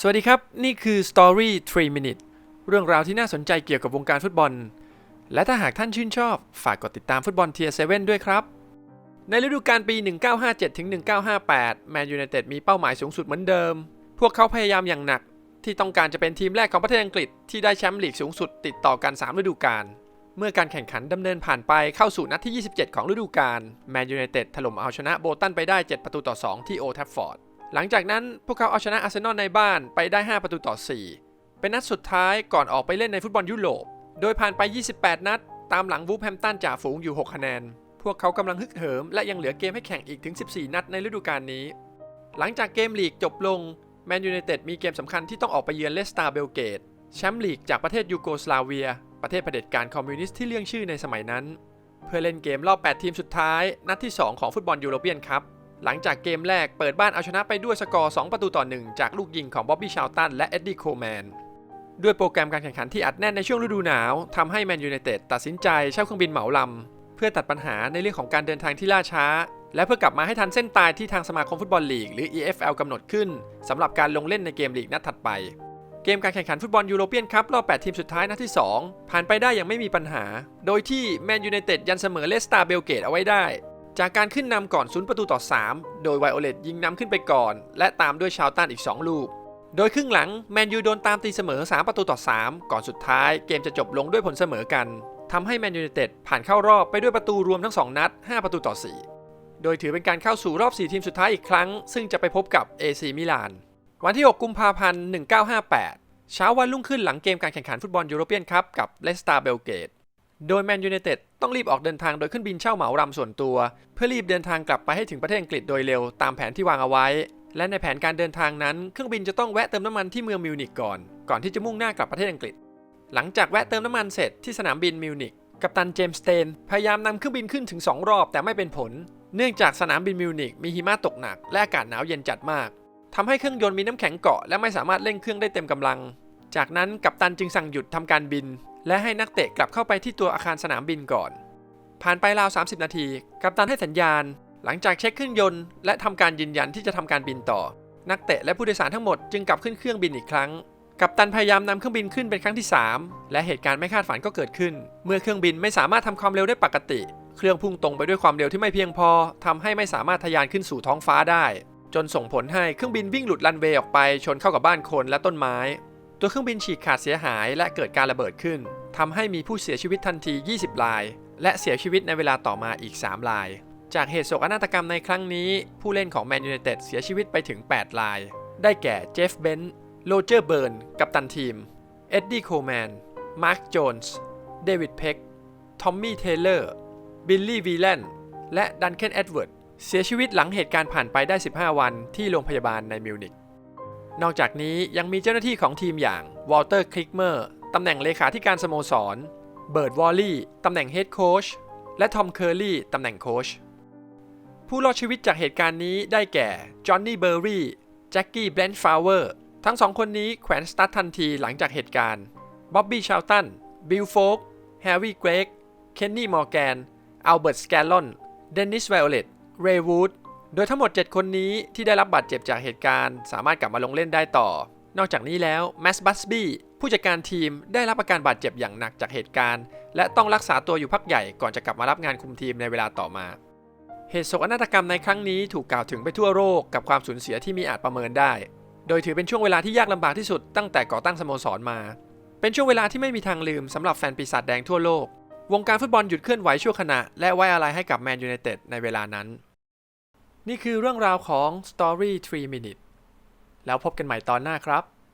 สวัสดีครับ นี่คือ Story 3 Minute เรื่องราวที่น่าสนใจเกี่ยวกับวงการฟุตบอล และถ้าหากท่านชื่นชอบ ฝากกดติดตามฟุตบอลเทียร์7ด้วยครับ ในฤดูกาลปี 1957ถึง1958 แมนยูไนเต็ดมีเป้าหมายสูงสุดเหมือนเดิม พวกเขาพยายามอย่างหนัก ที่ต้องการจะเป็นทีมแรกของประเทศอังกฤษที่ได้แชมป์ลีกสูงสุดติดต่อกัน 3 ฤดูกาลเมื่อการแข่งขันดำเนินผ่านไปเข้าสู่นัดที่ 27 ของฤดูกาลแมนยูไนเต็ดถล่มเอาชนะโบตันไปได้ 7 ประตูต่อ 2 ที่โอทัฟฟอร์ด หลังจากนั้นพวกเขาเอาชนะอาร์เซนอลในบ้านไปได้ 5 ประตูต่อ 4 เป็นนัดสุดท้ายก่อนออกไปเล่นในฟุตบอลยุโรป โดยผ่านไป 28 นัด ตามหลังวูฟแฮมตันจ่าฝูงอยู่ 6 คะแนน พวกเขากำลังฮึกเหิม และยังเหลือเกมให้แข่งอีกถึง 14 นัดในฤดูกาลนี้ หลังจากเกมลีกจบลงแมนยูไนเต็ดมีเกมสำคัญที่ต้องออกไปเยือนเลสตาเบลเกตแชมป์ลีกจากประเทศยูโกสลาเวีย ประเทศเผด็จการคอมมิวนิสต์ที่เรื่องชื่อในสมัยนั้น เพื่อเล่นเกมรอบ 8 ทีมสุดท้าย นัดที่ 2 ของฟุตบอลยูโรเปียนคัพ หลังจากเกมแรกเปิดบ้านเอาชนะไปด้วยสกอร์ 2 ประตูต่อ 1 จากลูกยิงของบ๊อบบี้ชาวตันและเอ็ดดี้โคแมนด้วยโปรแกรมการแข่งขันที่อัดแน่นในช่วงฤดูหนาวทำให้แมนยูไนเต็ดตัดสินใจเช่าเครื่องบินเหมาลำเพื่อตัดปัญหาในเรื่องของการเดินทางที่ล่าช้า และเพื่อกลับมาให้ทันเส้นตายที่ทางสมาคมฟุตบอลลีกหรือ EFL กำหนดขึ้นสำหรับการลงเล่นในเกมลีกนัดถัดไป เกมการแข่งขันฟุตบอลยูโรเปียนคัพรอบ 8 ทีมสุดท้ายนัดที่ 2 ผ่านไปได้อย่างไม่มีปัญหา โดยที่แมนยูไนเต็ดยันเสมอเลสตาเบลเกตเอาไว้ได้ จากการขึ้นนำก่อน0ประตูต่อ 3 โดยไวโอเลตยิงนำขึ้นไปก่อน และตามด้วยชาวตันอีก 2 ลูก โดยครึ่งหลังแมนยูโดนตามตีเสมอ 3 ประตูต่อ 3 ก่อนสุดท้ายเกมจะจบลงด้วยผลเสมอกันทำให้แมนยูไนเต็ดผ่านเข้ารอบไปด้วยประตูรวมทั้ง 2 นัด 5 ประตูต่อ 4 โดยถือเป็นการเข้าสู่รอบ 4 ทีมสุดท้ายอีกครั้ง ซึ่งจะไปพบกับ AC มิลาน วันที่ 6 กุมภาพันธ์ 1958 เช้าวันรุ่งขึ้นหลังเกมการแข่งขันฟุตบอลยูโรเปียนคัพกับเลสตาเบลเกต โดยแมนยูไนเต็ดต้องรีบออกเดินทางโดยขึ้นบินเช่าเหมารำส่วนตัว เพื่อรีบเดินทางกลับไปให้ถึงประเทศอังกฤษโดยเร็วตามแผนที่วางเอาไว้ และในแผนการเดินทางนั้นเครื่องบินจะต้องแวะเติมน้ำมันที่เมืองมิวนิกก่อน ก่อนที่จะมุ่งหน้ากลับประเทศอังกฤษ หลังจากแวะเติมน้ำมันเสร็จที่สนามบินมิวนิกกัปตันเจมส์สเตนพยายามนำเครื่องบินขึ้นถึง 2 รอบแต่ไม่เป็นผล เนื่องจากสนามบินมิวนิกมีหิมะตกหนักและอากาศหนาวเย็นจัดมากทำให้เครื่องยนต์มีน้ำแข็งเกาะและไม่สามารถเร่งเครื่องได้เต็มกำลัง จากนั้นกัปตันจึงสั่งหยุดทำการบิน และให้นักเตะกลับเข้าไปที่ตัวอาคารสนามบินก่อน ผ่านไปราว 30 นาที กัปตันให้สัญญาณ หลังจากเช็คเครื่องยนต์และทำการยืนยันที่จะทำการบินต่อ นักเตะและผู้โดยสารทั้งหมดจึงกลับขึ้นเครื่องบินอีกครั้ง กัปตันพยายามนำเครื่องบินขึ้นเป็นครั้งที่ 3 และเหตุการณ์ไม่คาดฝันก็เกิดขึ้น เมื่อเครื่องบินไม่สามารถทำความเร็วได้ปกติ เครื่องพุ่งตรงไปด้วยความเร็วที่ไม่เพียงพอทำให้ไม่สามารถทะยานขึ้นสู่ท้องฟ้าได้ จนส่งผลให้เครื่องบินวิ่งหลุดรันเวย์ออกไปชนเข้ากับบ้านคนและต้นไม้ ตัวเครื่องบินฉีกขาดเสียหายและเกิดการระเบิดขึ้นทำให้มีผู้เสียชีวิตทันที 20 ราย และเสียชีวิตในเวลาต่อมาอีก 3 ราย จากเหตุโศกนาฏกรรมในครั้งนี้ ผู้เล่นของแมนยูไนเต็ดเสียชีวิตไปถึง 8 ราย ได้แก่เจฟฟ์เบนท์โรเจอร์เบิร์น กัปตันทีม เอ็ดดี้โคแมน มาร์ค โจนส์ เดวิด เพ็ก ทอมมี่ เทเลอร์ บิลลี่ วีแลนและดันเคน เอ็ดเวิร์ด เสียชีวิตหลังเหตุการณ์ผ่านไปได้ 15 วันที่โรงพยาบาลในมิวนิก นอกจากนี้ยังมีเจ้าหน้าที่ของทีมอย่างวอลเตอร์คลิกเมอร์ตำแหน่งเลขาธิการสโมสร เบิร์ดวอลลี่ตำแหน่งเฮดโค้ชและทอมเคอร์รี่ตำแหน่งโค้ชผู้รอดชีวิตจากเหตุการณ์นี้ได้แก่จอห์นนี่เบอร์รี่แจ็คกี้เบรนท์ฟลาวเวอร์ทั้งสองคนนี้แขวนสตาร์ททันทีหลังจากเหตุการณ์บ๊อบบี้ชาวตันบิลโฟกแฮร์รี่เกรกเคนนี่มอร์แกนอัลเบิร์ตสแกลลอนเดนนิสไวโอเลตเรย์วูด โดยทั้งหมด 7 คนนี้ที่ได้รับบาดเจ็บจากเหตุการณ์ สามารถกลับมาลงเล่นได้ต่อ นอกจากนี้แล้วแมสบัสบี้ผู้จัดการทีมได้รับอาการบาดเจ็บอย่างหนักจากเหตุการณ์ และต้องรักษาตัวอยู่พักใหญ่ก่อนจะกลับมารับงานคุมทีมในเวลาต่อมา เหตุโศกนาฏกรรมในครั้งนี้ถูกกล่าวถึงไปทั่วโลกกับความสูญเสียที่มีอาจประเมินได้ โดยถือเป็นช่วงเวลาที่ยากลำบากที่สุดตั้งแต่ก่อตั้งสโมสรมา เป็นช่วงเวลาที่ไม่มีทางลืมสำหรับแฟนปีศาจแดงทั่วโลก วงการฟุตบอลหยุดเคลื่อนไหวชั่วขณะและไว้อะไรให้กับแมนยูไนเต็ดในเวลานั้น นี่คือเรื่องราวของ Story 3 Minute แล้วพบกันใหม่ตอนหน้าครับ